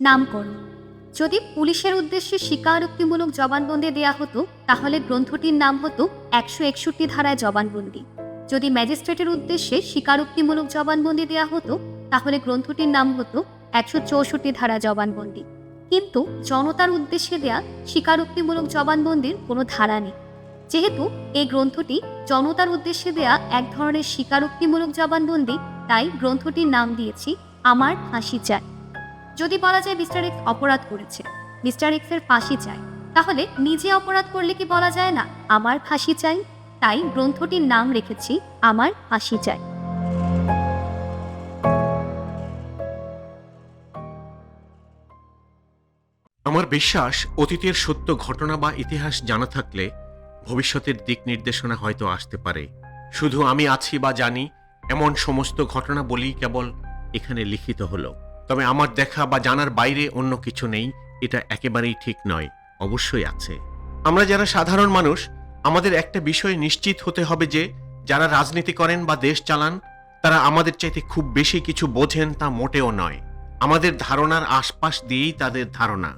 নামকরণ যদি পুলিশের উদ্দেশ্যে স্বীকারোক্তিমূলক জবানবন্দি দেয়া হতো, তাহলে গ্রন্থটির নাম হতো একশো একষট্টি ধারায় জবানবন্দি। যদি ম্যাজিস্ট্রেটের উদ্দেশ্যে স্বীকারোক্তিমূলক জবানবন্দি দেয়া হতো, তাহলে গ্রন্থটির নাম হতো একশো চৌষট্টি ধারা জবানবন্দি। কিন্তু জনতার উদ্দেশ্যে দেয়া স্বীকারোক্তিমূলক জবানবন্দির কোনো ধারা নেই। যেহেতু এই গ্রন্থটি জনতার উদ্দেশ্যে দেয়া এক ধরনের স্বীকারোক্তিমূলক জবানবন্দি, তাই গ্রন্থটির নাম দিয়েছি, আমার হাসি চাই। যদি বলা যায় মিস্টার এক্স অপরাধ করেছে, মিস্টার এক্সের ফাঁসি চাই, তাহলে নিজে অপরাধ করলে কি বলা যায় না? আমার ফাঁসি চাই, তাই গ্রন্থটির নাম রেখেছি, আমার ফাঁসি চাই। আমার বিশ্বাস, অতীতের সত্য ঘটনা বা ইতিহাস জানা থাকলে ভবিষ্যতের দিক নির্দেশনা হয়তো আসতে পারে। শুধু আমি আছি বা জানি, এমন সমস্ত ঘটনা বলি কেবল এখানে লিখিত হলো। তবে আমার দেখা বা জানার বাইরে অন্য কিছু নেই, এটা একেবারেই ঠিক নয়, অবশ্যই আছে। আমরা যারা সাধারণ মানুষ, আমাদের একটা বিষয়ে নিশ্চিত হতে হবে যে, যারা রাজনীতি করেন বা দেশ চালান, তারা আমাদের চাইতে খুব বেশি কিছু বোঝেন তা মোটেও নয়। আমাদের ধারণার আশপাশ দিয়েই তাদের ধারণা।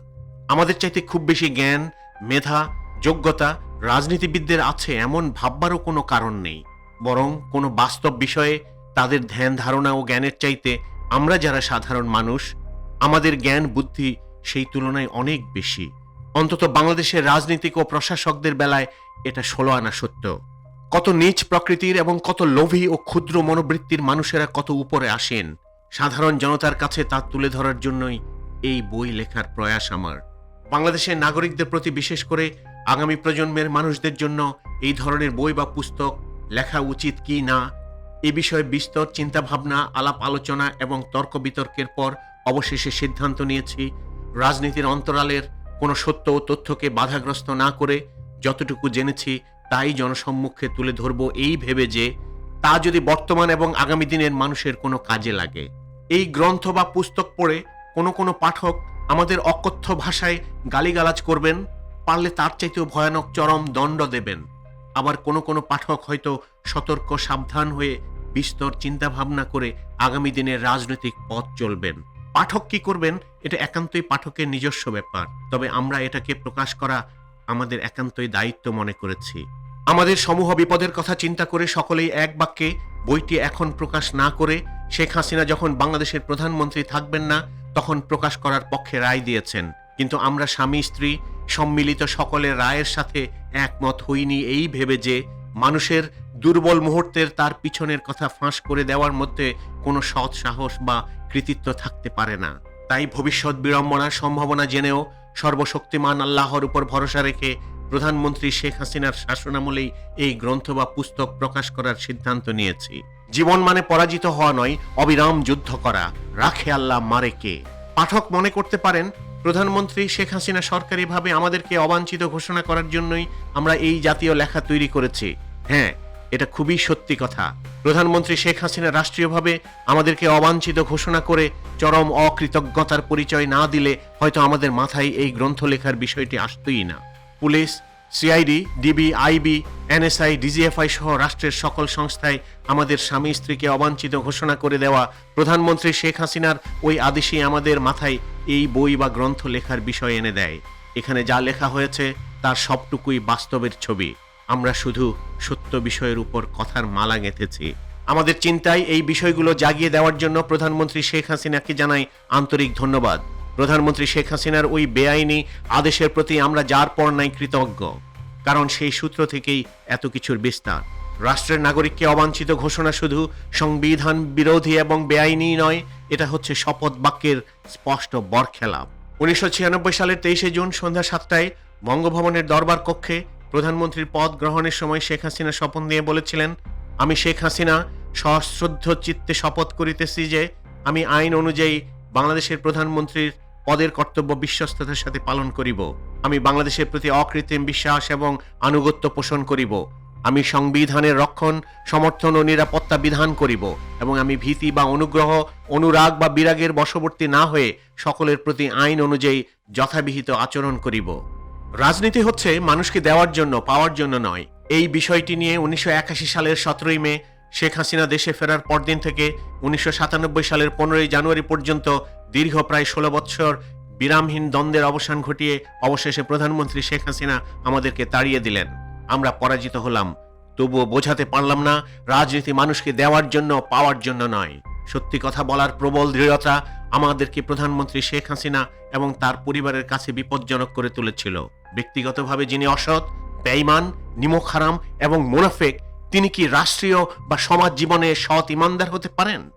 আমাদের চাইতে খুব বেশি জ্ঞান, মেধা, যোগ্যতা রাজনীতিবিদদের আছে এমন ভাববারও কোনো কারণ নেই। বরং কোনো বাস্তব বিষয়ে তাদের ধ্যান, ধারণা ও জ্ঞানের চাইতে আমরা যারা সাধারণ মানুষ, আমাদের জ্ঞান, বুদ্ধি সেই তুলনায় অনেক বেশি। অন্তত বাংলাদেশের রাজনীতিক ও প্রশাসকদের বেলায় এটা ষোলো আনা সত্য। কত নীচ প্রকৃতির এবং কত লোভী ও ক্ষুদ্র মনোবৃত্তির মানুষেরা কত উপরে আসেন, সাধারণ জনতার কাছে তা তুলে ধরার জন্যই এই বই লেখার প্রয়াস আমার। বাংলাদেশের নাগরিকদের প্রতি বিশেষ করে আগামী প্রজন্মের মানুষদের জন্য এই ধরনের বই বা পুস্তক লেখা উচিত কি না এ বিষয়ে বিস্তর চিন্তাভাবনা, আলাপ আলোচনা এবং তর্ক বিতর্কের পর অবশেষে সিদ্ধান্ত নিয়েছি, রাজনীতির অন্তরালের কোনো সত্য ও তথ্যকে বাধাগ্রস্ত না করে যতটুকু জেনেছি তাই জনসম্মুখে তুলে ধরব এই ভেবে যে তা যদি বর্তমান এবং আগামী দিনের মানুষের কোনো কাজে লাগে। এই গ্রন্থ বা পুস্তক পড়ে কোনো কোনো পাঠক আমাদের অকথ্য ভাষায় গালিগালাজ করবেন, পারলে তার চাইতেও ভয়ানক চরম দণ্ড দেবেন। আবার কোনো কোনো পাঠক হয়তো সতর্ক, সাবধান হয়ে বিস্তর চিন্তা ভাবনা করে আগামী দিনের রাজনৈতিক পথ চলবেন। পাঠক কি করবেন? এটা একান্তই পাঠকের নিজস্ব ব্যাপার। তবে আমরা এটাকে প্রকাশ করা আমাদের একান্তই দায়িত্ব মনে করেছি। আমাদের সমূহ বিপদের কথা চিন্তা করে সকলেই এক বাক্যে বইটি এখন প্রকাশ না করে শেখ হাসিনা যখন বাংলাদেশের প্রধানমন্ত্রী থাকবেন না, তখন প্রকাশ করার পক্ষে রায় দিয়েছেন। কিন্তু আমরা স্বামী, স্ত্রী, সম্মিলিত সকলের রায়ের সাথে একমত হইনি এই ভেবে যে মানুষের দুর্বল মুহূর্তের তার পিছনের কথা ফাঁস করে দেওয়ার মধ্যে কোনো সৎ সাহস বা কৃতিত্ব থাকতে পারে না। তাই ভবিষ্যৎ বিড়ম্বনার সম্ভাবনা জেনেও সর্বশক্তিমান আল্লাহর উপর ভরসা রেখে প্রধানমন্ত্রী শেখ হাসিনার শাসনামলেই এই গ্রন্থ বা পুস্তক প্রকাশ করার সিদ্ধান্ত নিয়েছি। জীবন মানে পরাজিত হওয়া নয়, অবিরাম যুদ্ধ করা। রাখে আল্লাহ মারে কে? পাঠক মনে করতে পারেন, প্রধানমন্ত্রী শেখ হাসিনা সরকারিভাবে আমাদেরকে অবাঞ্ছিত ঘোষণা করার জন্যই আমরা এই জাতীয় লেখা তৈরি করেছি। হ্যাঁ এটা খুবই সত্যি কথা। প্রধানমন্ত্রী শেখ হাসিনা রাষ্ট্রীয়ভাবে আমাদেরকে অবাঞ্ছিত ঘোষণা করে চরম অকৃতজ্ঞতার পরিচয় না দিলে হয়তো আমাদের মাথায় এই গ্রন্থ লেখার বিষয়টি আসতই না। Police, CID, DB, IB, NSI, DGFI সহ রাষ্ট্রের সকল সংস্থায় আমাদের স্বামী স্ত্রীকে অবাঞ্ছিত ঘোষণা করে দেওয়া প্রধানমন্ত্রী শেখ হাসিনার ওই আদেশই আমাদের মাথায় এই বই বা গ্রন্থ লেখার বিষয় এনে দেয়। এখানে যা লেখা হয়েছে তার সবটুকুই বাস্তবের ছবি। আমরা শুধু সত্য বিষয়ের উপর কথার মালা গেঁথেছি। আমাদের চিন্তায় এই বিষয়গুলো জাগিয়ে দেওয়ার জন্য প্রধানমন্ত্রী শেখ হাসিনাকে জানাই আন্তরিক ধন্যবাদ। প্রধানমন্ত্রী শেখ হাসিনার ওই বেআইনি আদেশের প্রতি আমরা যার পর নাই কৃতজ্ঞ। কারণ সেই সূত্র থেকেই এত কিছুর বিস্তার। রাষ্ট্রের নাগরিককে অবাঞ্ছিত ঘোষণা শুধু সংবিধান বিরোধী এবং বেআইনি নয়, এটা হচ্ছে শপথ বাক্যের স্পষ্ট বরখেলাপ। উনিশশো ছিয়ানব্বই সালের তেইশে জুন সন্ধ্যা সাতটায় বঙ্গভবনের দরবার কক্ষে প্রধানমন্ত্রীর পদ গ্রহণের সময় শেখ হাসিনা শপথ নিয়ে বলেছিলেন, আমি শেখ হাসিনা সশ্রদ্ধ চিত্তে শপথ করিতেছি যে আমি আইন অনুযায়ী বাংলাদেশের প্রধানমন্ত্রীর পদের কর্তব্য বিশ্বস্ততার সাথে পালন করিব। আমি বাংলাদেশের প্রতি অকৃত্রিম বিশ্বাস এবং আনুগত্য পোষণ করিব। আমি সংবিধানের রক্ষণ, সমর্থন ও নিরাপত্তা বিধান করিব এবং আমি ভীতি বা অনুগ্রহ, অনুরাগ বা বিরাগের বশবর্তী না হয়ে সকলের প্রতি আইন অনুযায়ী যথাবিহিত আচরণ করিব। রাজনীতি হচ্ছে মানুষকে দেওয়ার জন্য, পাওয়ার জন্য নয়। এই বিষয়টি নিয়ে উনিশশো একাশি সালের সতেরোই মে শেখ হাসিনা দেশে ফেরার পরদিন থেকে উনিশশো সাতানব্বই সালের পনেরোই জানুয়ারি পর্যন্ত দীর্ঘ প্রায় ষোলো বৎসর বিরামহীন দ্বন্দ্বের অবসান ঘটিয়ে অবশেষে প্রধানমন্ত্রী শেখ হাসিনা আমাদেরকে তাড়িয়ে দিলেন। আমরা পরাজিত হলাম। তবুও বোঝাতে পারলাম না, রাজনীতি মানুষকে দেওয়ার জন্য, পাওয়ার জন্য নয়। সত্যি কথা বলার প্রবল দৃঢ়তা আমাদেরকে প্রধানমন্ত্রী শেখ হাসিনা এবং তার পরিবারের কাছে বিপজ্জনক করে তুলেছিল। ব্যক্তিগতভাবে যিনি অসৎ, বেঈমান নিমক হারাম এবং মুনাফেক, তিনি কি রাষ্ট্রীয় বা সমাজ জীবনে সৎ ইমানদার হতে পারেন?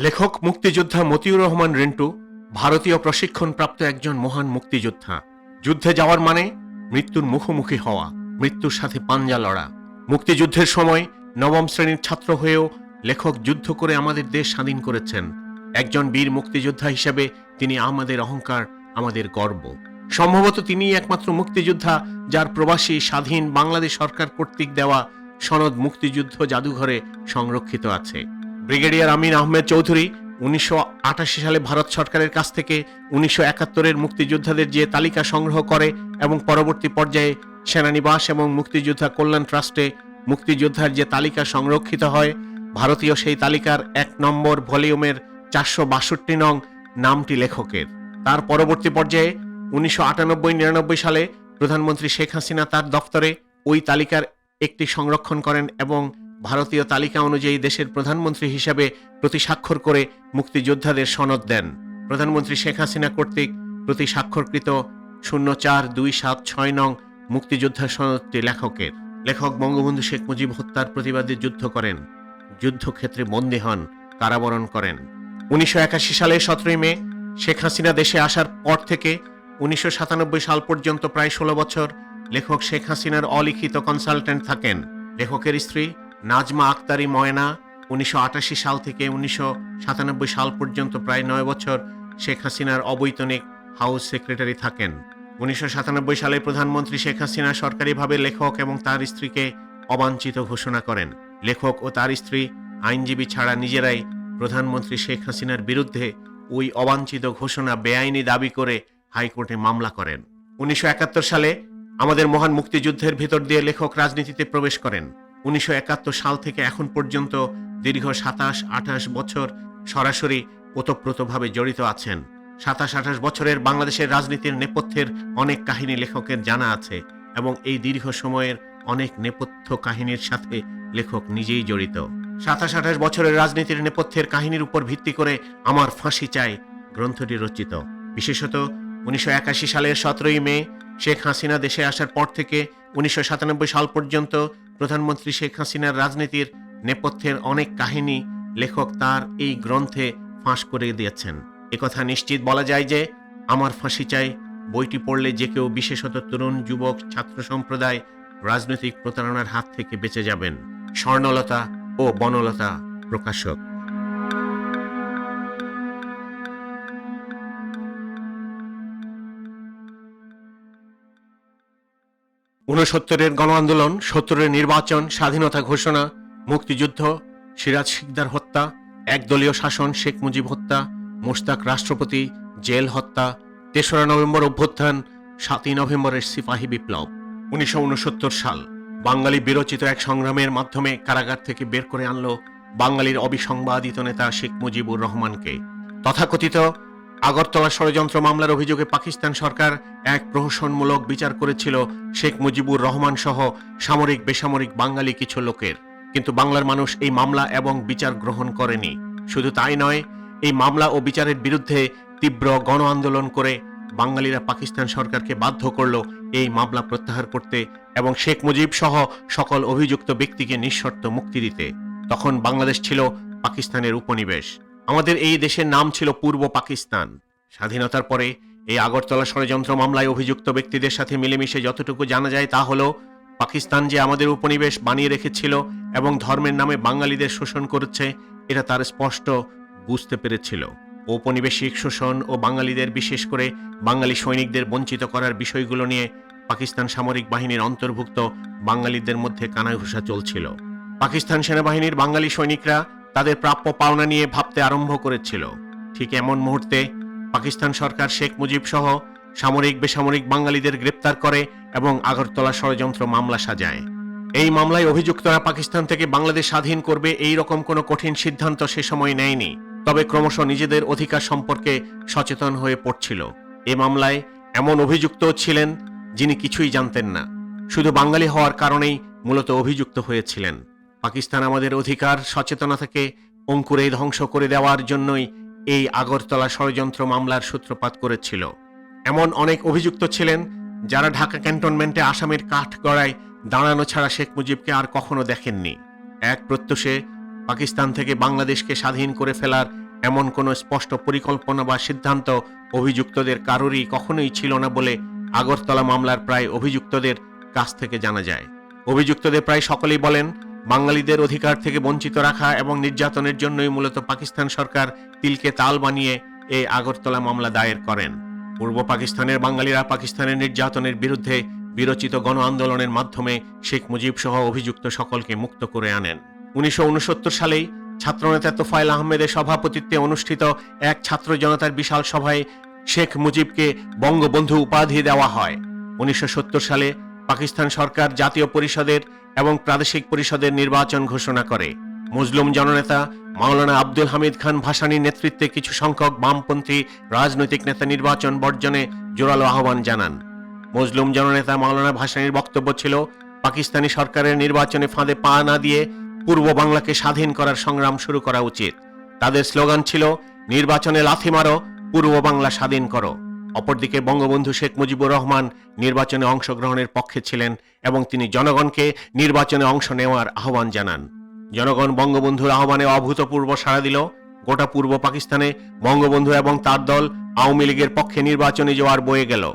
লেখক, মুক্তিযোদ্ধা মতিউর রহমান রেন্টু, ভারতীয় প্রশিক্ষণপ্রাপ্ত একজন মহান মুক্তিযোদ্ধা। যুদ্ধে যাওয়ার মানে মৃত্যুর মুখোমুখি হওয়া, মৃত্যুর সাথে পাঞ্জা লড়া। মুক্তিযুদ্ধের সময় নবম শ্রেণির ছাত্র হয়েও লেখক যুদ্ধ করে আমাদের দেশ স্বাধীন করেছেন। একজন বীর মুক্তিযোদ্ধা হিসেবে তিনি আমাদের অহংকার, আমাদের গর্ব। সম্ভবত তিনিই একমাত্র মুক্তিযোদ্ধা যার প্রবাসী স্বাধীন বাংলাদেশ সরকার কর্তৃক দেওয়া সনদ মুক্তিযুদ্ধ জাদুঘরে সংরক্ষিত আছে। ব্রিগেডিয়ার আমিন আহমেদ চৌধুরী উনিশশো আটাশি সালে ভারত সরকারের কাছ থেকে উনিশশো একাত্তরের মুক্তিযোদ্ধাদের যে তালিকা সংগ্রহ করে এবং পরবর্তী পর্যায়ে সেনানিবাস এবং মুক্তিযোদ্ধা কল্যাণ ট্রাস্টে মুক্তিযোদ্ধার যে তালিকা সংরক্ষিত হয়, ভারতীয় সেই তালিকার এক নম্বর ভলিউমের চারশো বাষট্টি নং নামটি লেখকের। তার পরবর্তী পর্যায়ে উনিশশো আটানব্বই নিরানব্বই সালে প্রধানমন্ত্রী শেখ হাসিনা তার দফতরে ওই তালিকার একটি সংরক্ষণ করেন এবং ভারতীয় তালিকা অনুযায়ী দেশের প্রধানমন্ত্রী হিসাবে প্রতি স্বাক্ষর করে মুক্তিযোদ্ধাদের সনদ দেন। প্রধানমন্ত্রী শেখ হাসিনা কর্তৃক প্রতি স্বাক্ষরকৃত শূন্য চার দুই সাত ছয় নং মুক্তিযোদ্ধা সনদটি লেখকের। লেখক বঙ্গবন্ধু শেখ মুজিব হত্যার প্রতিবাদে যুদ্ধ করেন। যুদ্ধক্ষেত্রে বন্দী হন, কারাবরণ করেন। উনিশশো একাশি সালে সতেরোই মে শেখ হাসিনা দেশে আসার পর থেকে উনিশশো সাতানব্বই সাল পর্যন্ত প্রায় ষোলো বছর লেখক শেখ হাসিনার অলিখিত কনসালটেন্ট থাকেন। লেখকের স্ত্রী নাজমা আক্তারি ময়না উনিশশো আটাশি সাল থেকে উনিশশো সাতানব্বই সাল পর্যন্ত প্রায় নয় বছর শেখ হাসিনার অবৈতনিক হাউস সেক্রেটারি থাকেন। উনিশশো সাতানব্বই সালে প্রধানমন্ত্রী শেখ হাসিনা সরকারিভাবে লেখক এবং তার স্ত্রীকে অবাঞ্ছিত ঘোষণা করেন। লেখক ও তার স্ত্রী আইনজীবী ছাড়া নিজেরাই প্রধানমন্ত্রী শেখ হাসিনার বিরুদ্ধে ওই অবাঞ্ছিত ঘোষণা বেআইনি দাবি করে হাইকোর্টে মামলা করেন। উনিশশো একাত্তর সালে আমাদের মহান মুক্তিযুদ্ধের ভেতর দিয়ে লেখক রাজনীতিতে প্রবেশ করেন। উনিশশো একাত্তর সাল থেকে এখন পর্যন্ত দীর্ঘ সাতাশ আঠাশ বছর সরাসরি ওতপ্রোতভাবে জড়িত আছেন। সাতাশ আঠাশ বছরের বাংলাদেশের রাজনীতির নেপথ্যের অনেক কাহিনী লেখকের জানা আছে এবং এই দীর্ঘ সময়ের অনেক নেপথ্য কাহিনীর সাথে লেখক নিজেই জড়িত। সাতাশ আঠাশ বছরের রাজনীতির নেপথ্যের কাহিনীর উপর ভিত্তি করে আমার ফাঁসি চাই গ্রন্থটি রচিত। বিশেষত উনিশশো একাশি সালের সতেরোই মে শেখ হাসিনা দেশে আসার পর থেকে উনিশশো সাতানব্বই সাল পর্যন্ত প্রধানমন্ত্রী শেখ হাসিনার রাজনীতির নেপথ্যের অনেক কাহিনী লেখক তার এই গ্রন্থে ফাঁস করে দিয়েছেন। একথা নিশ্চিত বলা যায় যে আমার ফাঁসি চাই বইটি পড়লে যে কেউ বিশেষত তরুণ, যুবক, ছাত্র সম্প্রদায় রাজনৈতিক প্রতারণার হাত থেকে বেঁচে যাবেন। স্বর্ণলতা ও বনলতা প্রকাশক। ঊনসত্তরের গণ আন্দোলন সত্তরের নির্বাচন, স্বাধীনতা ঘোষণা, মুক্তিযুদ্ধ, সিরাজ শিকদার হত্যা, একদলীয় শাসন, শেখ মুজিব হত্যা, মোশতাক রাষ্ট্রপতি, জেল হত্যা, তেসরা নভেম্বর অভ্যুত্থান, সাতই নভেম্বরের সিপাহী বিপ্লব। উনিশশো উনসত্তর সাল। বাঙালি বিরচিত এক সংগ্রামের মাধ্যমে কারাগার থেকে বের করে আনলো বাঙালির অবিসংবাদিত নেতা শেখ মুজিবুর রহমানকে। তথাকথিত আগরতলা ষড়যন্ত্র মামলার অভিযোগে পাকিস্তান সরকার এক প্রহসনমূলক বিচার করেছিল শেখ মুজিবুর রহমান সহ সামরিক বেসামরিক বাঙালি কিছু লোকের। কিন্তু বাংলার মানুষ এই মামলা এবং বিচার গ্রহণ করেনি। শুধু তাই নয়, এই মামলা ও বিচারের বিরুদ্ধে তীব্র গণ আন্দোলন করে বাঙালিরা পাকিস্তান সরকারকে বাধ্য করল এই মামলা প্রত্যাহার করতে এবং শেখ মুজিব সহ সকল অভিযুক্ত ব্যক্তিকে নিঃশর্ত মুক্তি দিতে। তখন বাংলাদেশ ছিল পাকিস্তানের উপনিবেশ। আমাদের এই দেশের নাম ছিল পূর্ব পাকিস্তান। স্বাধীনতার পরে এই আগরতলা ষড়যন্ত্র মামলায় অভিযুক্ত ব্যক্তিদের সাথে মিলেমিশে যতটুকু জানা যায় তা হলো, পাকিস্তান যে আমাদের উপনিবেশ বানিয়ে রেখেছিল এবং ধর্মের নামে বাঙালিদের শোষণ করেছে, এটা তার স্পষ্ট বুঝতে পেরেছিল। ঔপনিবেশিক শোষণ ও বাঙালিদের বিশেষ করে বাঙালি সৈনিকদের বঞ্চিত করার বিষয়গুলো নিয়ে পাকিস্তান সামরিক বাহিনীর অন্তর্ভুক্ত বাঙালিদের মধ্যে কানাঘুষা চলছিল। পাকিস্তান সেনাবাহিনীর বাঙালি সৈনিকরা তাদের প্রাপ্য পাওনা নিয়ে ভাবতে আরম্ভ করেছিল। ঠিক এমন মুহূর্তে পাকিস্তান সরকার শেখ মুজিব সহ সামরিক, বেসামরিক বাঙালিদের গ্রেপ্তার করে এবং আগরতলা ষড়যন্ত্র মামলা সাজায়। এই মামলায় অভিযুক্তরা পাকিস্তান থেকে বাংলাদেশ স্বাধীন করবে এই রকম কোনো কঠিন সিদ্ধান্ত সে সময় নেয়নি। তবে ক্রমশ নিজেদের অধিকার সম্পর্কে সচেতন হয়ে পড়ছিল। এ মামলায় এমন অভিযুক্ত ছিলেন যিনি কিছুই জানতেন না। শুধু বাঙালি হওয়ার কারণেই মূলত অভিযুক্ত হয়েছিলেন। পাকিস্তান আমাদের অধিকার, সচেতনতাকে অঙ্কুরে ধ্বংস করে দেওয়ার জন্যই এই আগরতলা ষড়যন্ত্র মামলার সূত্রপাত করেছিল। এমন অনেক অভিযুক্ত ছিলেন যারা ঢাকা ক্যান্টনমেন্টে আসামের কাঠ গড়ায় দাঁড়ানো ছাড়া শেখ মুজিবকে আর কখনো দেখেননি। এক প্রত্যুষে পাকিস্তান থেকে বাংলাদেশকে স্বাধীন করে ফেলার এমন কোনো স্পষ্ট পরিকল্পনা বা সিদ্ধান্ত অভিযুক্তদের কারোরই কখনোই ছিল না বলে আগরতলা মামলার প্রায় অভিযুক্তদের কাছ থেকে জানা যায়। অভিযুক্তদের প্রায় সকলেই বলেন, বাঙালিদের অধিকার থেকে বঞ্চিত রাখা এবং নির্যাতনের জন্যই মূলত পাকিস্তান সরকার তিলকে তাল বানিয়ে এই আগরতলা মামলা দায়ের করেন। পূর্ব পাকিস্তানের বাঙালিরা পাকিস্তানের নির্যাতনের বিরুদ্ধে বিরচিত গণ আন্দোলনের মাধ্যমে শেখ মুজিব সহ অভিযুক্ত সকলকে মুক্ত করে আনেন। উনিশশো সালেই ছাত্রনেতা তোফায়েল আহমেদের সভাপতিত্বে অনুষ্ঠিত এক ছাত্র জনতার বিশাল সভায় শেখ মুজিবকে বঙ্গবন্ধু উপাধি দেওয়া হয়। উনিশশো সালে পাকিস্তান সরকার জাতীয় পরিষদের এবং প্রাদেশিক পরিষদের নির্বাচন ঘোষণা করে। মুসলিম জননেতা মাওলানা আব্দুল হামিদ খান ভাসানীর নেতৃত্বে কিছু সংখ্যক বামপন্থী রাজনৈতিক নেতা নির্বাচন বর্জনে জোরালো আহ্বান জানান। মুসলিম জননেতা মাওলানা ভাসানীর বক্তব্য ছিল, পাকিস্তানি সরকারের নির্বাচনে ফাঁদে পা না দিয়ে পূর্ব বাংলাকে স্বাধীন করার সংগ্রাম শুরু করা উচিত। তাদের স্লোগান ছিল, নির্বাচনে লাথি মারো, পূর্ব বাংলা স্বাধীন করো। অপরদিকে বঙ্গবন্ধু শেখ মুজিবুর রহমান নির্বাচনে অংশগ্রহণের পক্ষে ছিলেন এবং তিনি জনগণকে নির্বাচনে অংশ নেওয়ার আহ্বান জানান। জনগণ বঙ্গবন্ধুর আহ্বানে অভূতপূর্ব সাড়া দিল। গোটা পূর্ব পাকিস্তানে বঙ্গবন্ধু এবং তার দল আওয়ামী লীগের পক্ষে নির্বাচনে জোয়ার বয়ে গেল।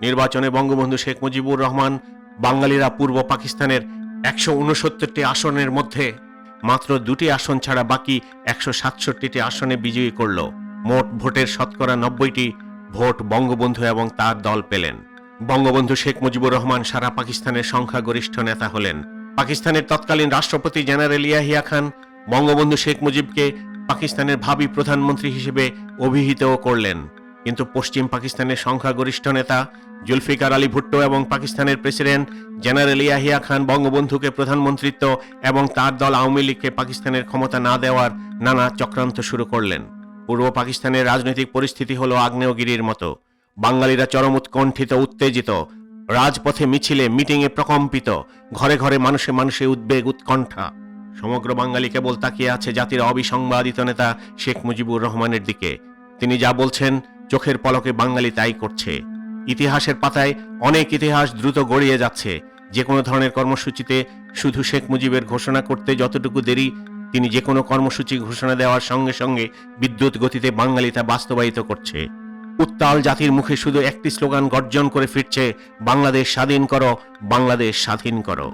নির্বাচনে বঙ্গবন্ধু শেখ মুজিবুর রহমান বাঙালিরা পূর্ব পাকিস্তানের একশো উনসত্তরটি আসনের মধ্যে মাত্র দুটি আসন ছাড়া বাকি একশো সাতষট্টিটি আসনে বিজয়ী করল। মোট ভোটের শতকরা নব্বইটি ভোট বঙ্গবন্ধু এবং তার দল পেলেন। বঙ্গবন্ধু শেখ মুজিবুর রহমান সারা পাকিস্তানের সংখ্যাগরিষ্ঠ নেতা হলেন। পাকিস্তানের তৎকালীন রাষ্ট্রপতি জেনারেল ইয়াহিয়া খান বঙ্গবন্ধু শেখ মুজিবকে পাকিস্তানের ভাবি প্রধানমন্ত্রী হিসেবে অভিহিতও করলেন। কিন্তু পশ্চিম পাকিস্তানের সংখ্যাগরিষ্ঠ নেতা জুলফিকার আলী ভুট্টো এবং পাকিস্তানের প্রেসিডেন্ট জেনারেল ইয়াহিয়া খান বঙ্গবন্ধুকে প্রধানমন্ত্রিত্ব এবং তার দল আওয়ামী লীগকে পাকিস্তানের ক্ষমতা না দেওয়ার নানা চক্রান্ত শুরু করলেন। পূর্ব পাকিস্তানের রাজনৈতিক পরিস্থিতি হল আগ্নেয়গিরির মতো। বাঙালিরা চরম উৎকণ্ঠিত উত্তেজিত, রাজপথে মিছিলে, মিটিংয়ে প্রকম্পিত, ঘরে ঘরে মানুষে মানুষে উদ্বেগ, উৎকণ্ঠা। সমগ্র বাঙালি কেবল তাকিয়ে আছে জাতির অবিসংবাদিত নেতা শেখ মুজিবুর রহমানের দিকে। তিনি যা বলছেন চোখের পলকে বাঙালি তাই করছে। ইতিহাসের পাতায় অনেক ইতিহাস দ্রুত গড়িয়ে যাচ্ছে। যে কোনো ধরনের কর্মসূচিতে শুধু শেখ মুজিবের ঘোষণা করতে যতটুকু দেরি, তিনি যে কোনো কর্মসূচি ঘোষণা দেওয়ার সঙ্গে সঙ্গে বিদ্যুৎ গতিতে বাঙালি তা বাস্তবায়িত করছে। উত্তাল জাতির মুখে শুধু একটি স্লোগান গর্জন করে ফিরছে, বাংলাদেশ স্বাধীন করো, বাংলাদেশ স্বাধীন করো।